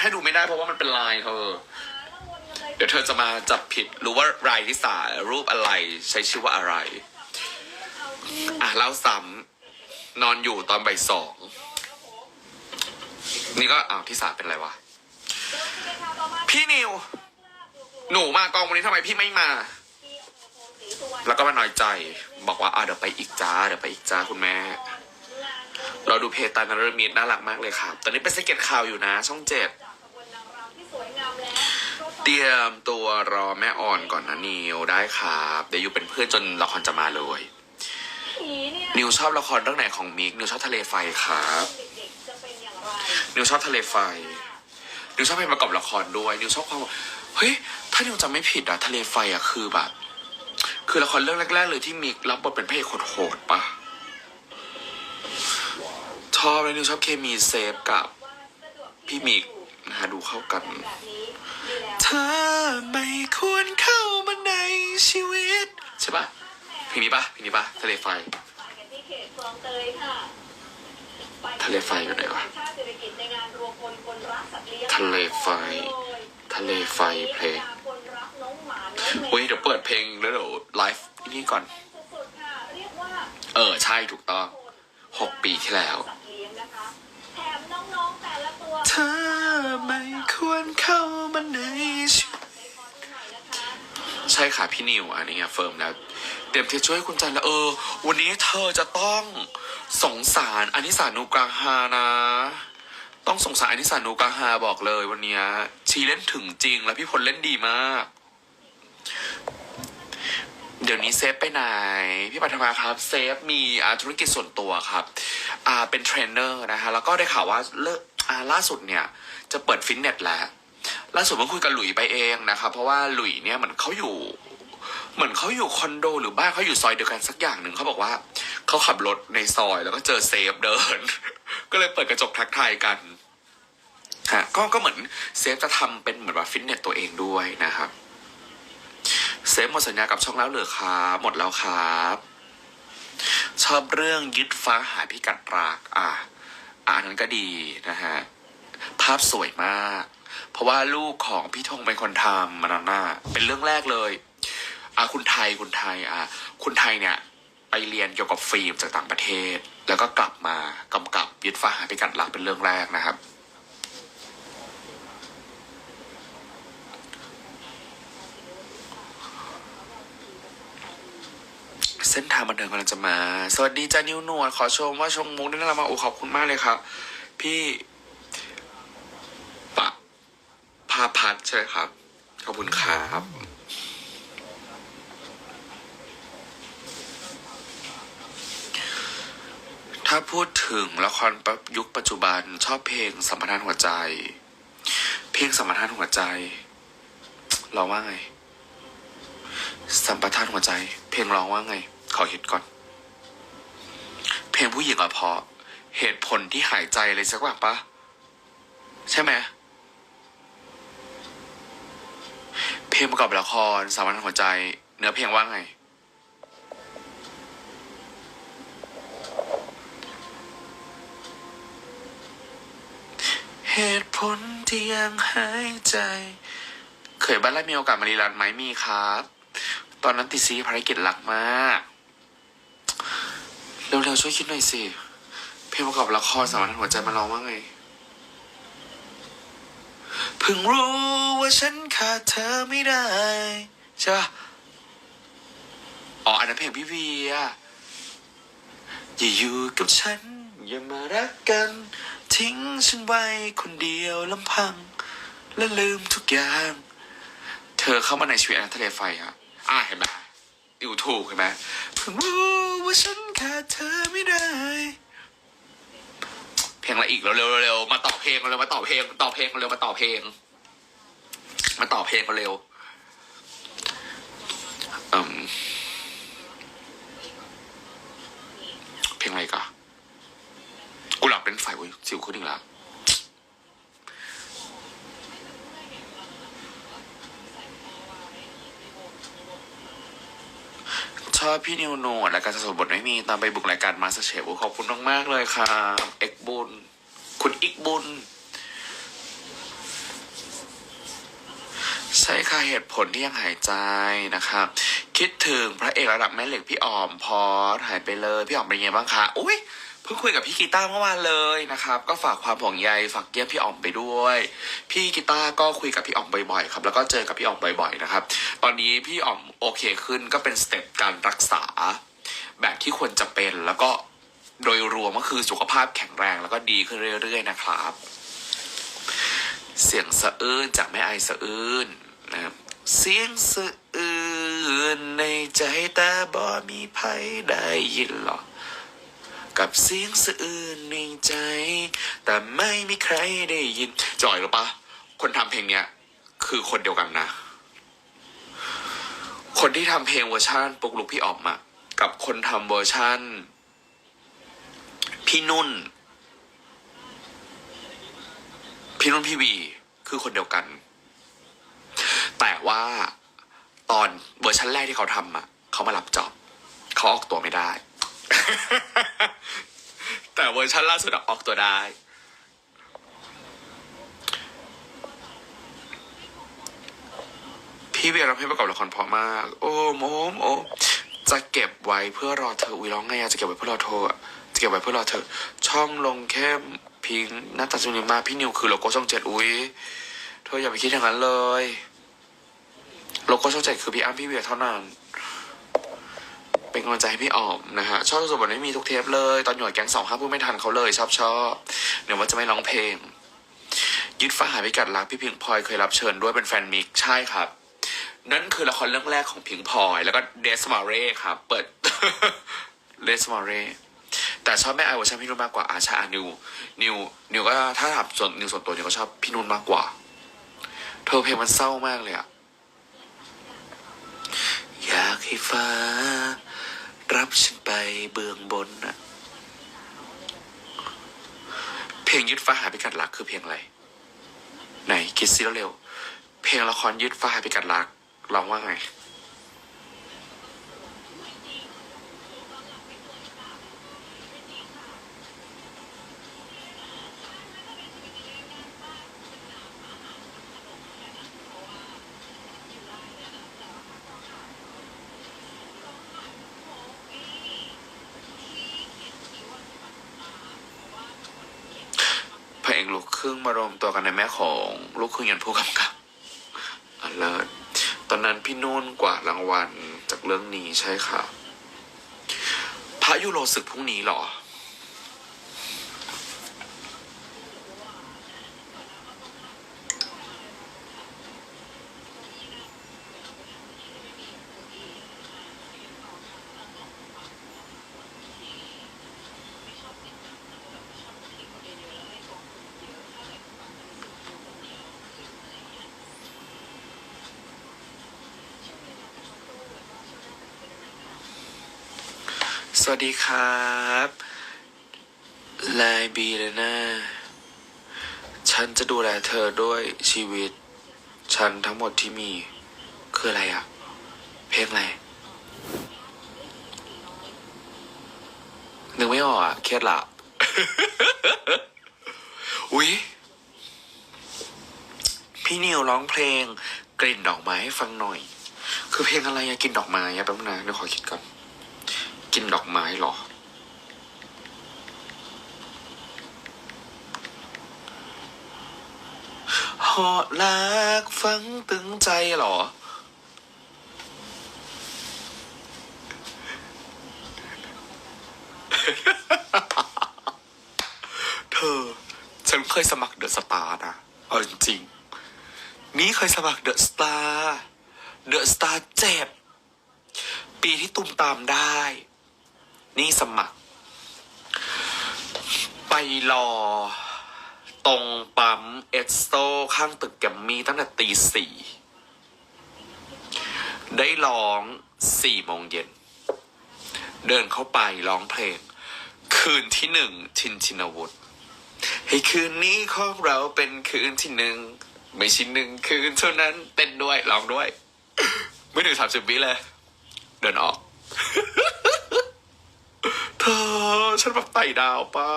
ให้ดูไม่ได้เพราะว่ามันเป็นลายเธอ เดี๋ยวเธอจะมาจับผิดหรือว่ารายที่สารูปอะไรใช้ชื่อว่าอะไร อะเล่าซ้ำนอนอยู่ตอนบ่ายสองนี่ก็อ้าวที่สาเป็นอะไรวะ พี่นิว หนูมากองวันนี้ทำไมพี่ไม่มา แล้วก็มาน้อยใจ บอกว่าอ่าเดี๋ยวไปอีกจ้าเดี๋ยวไปอีกจ้าคุณแม่ เราดูเพจตานารมิตรน่ารักมากเลยครับ ตอนนี้เป็นสเก็ตข่าวอยู่นะ ช่องเจ็ดเตรียมตัวรอแม่อ่อนก่อนนะนิวได้ครับ เดี๋ยวอยู่เป็นเพื่อนจนละครจะมาเลยนิวชอบละครเรื่องไหนของมิกนิวชอบทะเลไฟครับนิวชอบทะเลไฟ นิวชอบเพลงประกอบละครด้วย นิวชอบความเฮ้ย ถ้านิวจำไม่ผิดอะทะเลไฟอะคือแบบ คือละครเรื่องแรก ๆ เลยที่มิกรับบทเป็นพระเอกโหดๆปะชอบเลยนิวชอบเคมีเซฟกับ พี่มิกนะฮะดูเข้ากัน เธอไม่ควรเข้ามาในชีวิต ใช่ปะเพลงนี้ปะเพลงนี้ปะทะเลไฟทะเลไฟอยู่ไหนวะทะเลไฟ ทะเลไฟเพลงเฮ้ยเดี๋ยวเปิดเพลงแล้วเดี๋ยวไลฟ์นี่ก่อนเออใช่ถูกต้องหกปีที่แล้วเธอไม่ควร เข้ามาในใช่ค่ะพี่นิวอันนี้เฟิร์มแล้วเตรียมที่ช่วยคุณจันแล้วเออ วันนี้เธอจะต้องสงสารอนิสานุกาฮานะ ต้องสงสารอนิสานุกาฮาบอกเลยวันนี้ชีเล่นถึงจริงแล้วพี่พลเล่นดีมาก เดี๋ยวนี้เซฟไปไหน พี่ปัทมาครับเซฟมีธุรกิจส่วนตัวครับเป็นเทรนเนอร์นะคะแล้วก็ได้ข่าวว่าเลิกอ่าล่าสุดเนี่ย จะเปิดฟิตเนสแล้ว ล่าสุดเพิ่งคุยกับหลุยไปเองนะครับเพราะว่าหลุยเนี่ยเหมือนเขาอยู่ เหมือนเขาอยู่คอนโดหรือบ้านเขาอยู่ซอยเดียวกันสักอย่างหนึ่งเขาบอกว่าเขาขับรถในซอยแล้วก็เจอเซฟเดิน ก็เลยเปิดกระจกทักทายกันฮะก็ก็เหมือนเซฟจะทำเป็นเหมือนว่าฟิตเนสตัวเองด้วยนะครับ เซฟหมดสัญญากับช่องแล้วเหรือครับหมดแล้วครับ ชอบเรื่องยึดฟ้าหาพิกัดรักอะอ่านั้นก็ดีนะฮะภาพสวยมาก ราะว่าลูกของพี่ธงเป็นคนทำมันาน่าเป็นเรื่องแรกเลยอ่าคุณไทยคุณไทยอ่าคุณไทยเนี่ยไปเรียนเกี่ยวกับฟิล์มจากต่างประเทศ แล้วก็กลับมากำกับยึดฟ้าหาพิกัดรักเป็นเรื่องแรกนะครับ เส้นทางบันเทิงกำลังจะมา สวัสดีจ้านิวหนวดขอชมว่าชงมุกได้น่ารักมาโอ้ขอบคุณมากเลยครับ พี่ปะพาพัดใช่ครับ ขอบคุณครับถ้าพูดถึงละครยุคปัจจุบันชอบเพลงสัมพันหัวใจ เพลงสัมพันหัวใจ เราว่าไง สัมปทานหัวใจ เพลงร้องว่าไง ขอคิดก่อน เพลงผู้หญิงอะเพราะเหตุผลที่หายใจเลยสักอย่าปะใช่ไหมเพ ลงประกอบละครสามพันหัวใจ เนื้อเพลงว่าไง เหตุผลที่ยังหายใจ เคยบ้านแรมีโอกาสมารีรันไหมมีครับ ตอนนั้นติดซีภารกิจหลักมาก เร็วๆ ช่วยคิดหน่อยสิ เพลงประกอบละครสามพันหัวใจมาร้องว่าไง เพิ่งรู้ว่าฉันขาดเธอไม่ได้ใช่ปะอ๋ออันนั้นเพลงพี่เวียอย่าอยู่กับฉัน อย่ามารักกัน ทิ้งฉันไว้คนเดียวลำพัง และลืมทุกอย่าง เธอเข้ามาในชีวิตอันทะเลไฟอะอ่าเห็นไหมอยู่ถูกเห็นไหมเพิ่งรู้ว่าฉันขาดเธอไม่ได้ ลงอะไรอีกเร็วๆเร็วมาต่อเพลงเร็วมาต่อเพลงต่อเพลงเร็วมาต่อเพลง มาต่อเพลงเร็วเพลงอะไรกะกูหลับเป็นไฟเว้ยสิวขึ้นอีกแล้ว ชอบพี่นิวโนดและการสะสมบทไม่มีตามไปบุกรายการมาสเชฟขอบคุณมากๆเลยครับเอกบุญคุณอีกบุญใช่ค่ะเหตุผลที่ยังหายใจนะครับ คิดถึงพระเอกระดับแม่เหล็กพี่ออมพอหายไปเลย พี่ออมเป็นไงบ้างคะอุ้ย เพิ่งคุยกับพี่กีตาร์เมื่อวานเลยนะครับ ก็ฝากความห่วงใยฝากเยี่ยมพี่อ๋อมไปด้วย พี่กีตาร์ก็คุยกับพี่อ๋อมบ่อยๆครับแล้วก็เจอกับพี่อ๋อมบ่อยๆนะครับ ตอนนี้พี่อ๋อมโอเคขึ้นก็เป็นสเต็ปการรักษา แบบที่ควรจะเป็นแล้วก็โดยรวมก็คือสุขภาพแข็งแรงแล้วก็ดีขึ้นเรื่อย ๆ นะครับ เสียงสะอื้นจากแม่ไอสะอื้นนะครับเสียงสะอื้นในใจแต่บ่มีใครได้ยินหรอ กับเสียงสะอื้นในใจ แต่ไม่มีใครได้ยินจอยหรือปะคนทำเพลงเนี้ย คือคนเดียวกันนะ คนที่ทำเพลงเวอร์ชันปลุกลุกพี่ออมอะกับคนทำเวอร์ชันพี่นุ่น พี่นุ่นพี่วีคือคนเดียวกัน แต่ว่าตอนเวอร์ชันแรกที่เขาทำอะเขามารับจอบ เขาออกตัวไม่ได้ แต่เวอร์ชันล่าสุดอะออกตัวได้ พี่เวียรับให้ประกอบละครเพราะมาก โอ้โมมโอ้จะเก็บไว้เพื่อรอเธออุ้ยร้องไงอะจะเก็บไว้เพื่อรอเธออะจะเก็บไว้เพื่อรอเธอ ช่องลงแค่พิงหน้าตาจุนิมาพี่นิวคือโลโก้ช่องเจ็ดอุ้ยเธออย่าไปคิดอย่างนั้นเลย โลโก้ช่องเจ็ดคือพี่อ้ำพี่เวียเท่านั้น เป็นกำลังใจให้พี่ออมนะฮะชอบสุดบทไม่มีทุกเทปเลย ตอนหน่วยแก๊งสองห้าพูดไม่ทันเขาเลย ชอบชอบเดี๋ยวว่าจะไม่ร้องเพลง ยึดฟ้าหายพิกัดรักพี่พิงพลอยเคยรับเชิญด้วยเป็นแฟนมิกใช่ครับ นั่นคือละครเรื่องแรกของพิงพลอยแล้วก็เดสมาเร่ครับเปิดเดสมาเร่แต่ชอบแม่ไอเวอร์ชันพี่นุ่นมากกว่าอาชานิว นิว นิวก็ถ้าถามส่วนนิวส่วนตัวนิวก็ชอบพี่นุ่นมากกว่า เธอเพลงมันเศร้ามากเลยอะอยากให้ฟ้า รับฉันไปเบื้องบนนะเพลงยึดฟ้าหาพิกัดรักคือเพลงอะไร ไหนคิดซิแล้วเร็ว เพลงละครยึดฟ้าหาพิกัดรักร้องว่าไง พ รึ่งมารวมตัวกันในแม่ของลูกครึ่งยันผู้กำกับอันเลิศตอนนั้นพี่นุ่นกวาดรางวัลจากเรื่องนี้ใช่ค่ะ พระยุโรศึกพรุ่งนี้เหรอ ส วัสดีครับลายบีเลยนะ ฉันจะดูแลเธอด้วยชีวิต ฉันทั้งหมดที่มี คืออะไรอะเพลงอะไรนึกไม่ออกอะเครียดละอุ๊ยพี่นิวร้องเพลงกลิ่นดอกไม้ให้ฟังหน่อย คือเพลงอะไรอะกลิ่นดอกไม้อะแป๊บนึงนะเดี๋ยวขอคิดก่อน กินดอกไม้หรอ หอลักฟังตึงใจหรอ เธอ ฉันเคยสมัครเดอะสตาร์นะ เอาจริงๆ นี่เคยสมัครเดอะสตาร์ เดอะสตาร์เจ็ดปีที่ตุมตามได้ นี่สมัคร ไปรอ ตรงปั๊มเอสโซข้างตึกแกมมี่ตั้งแต่ตีสี่ได้ร้องสี่โมงเย็น เดินเข้าไปร้องเพลง คืนที่หนึ่งชินชินวุฒิให้คืนนี้ของเราเป็นคืนที่หนึ่งไม่ใช่หนึ่งคืนเท่านั้นเต้นด้วยร้องด้วย ไม่ถึงสามสิบวิเลย เดินออก ธอ ฉันแบบไต่ดาวปะ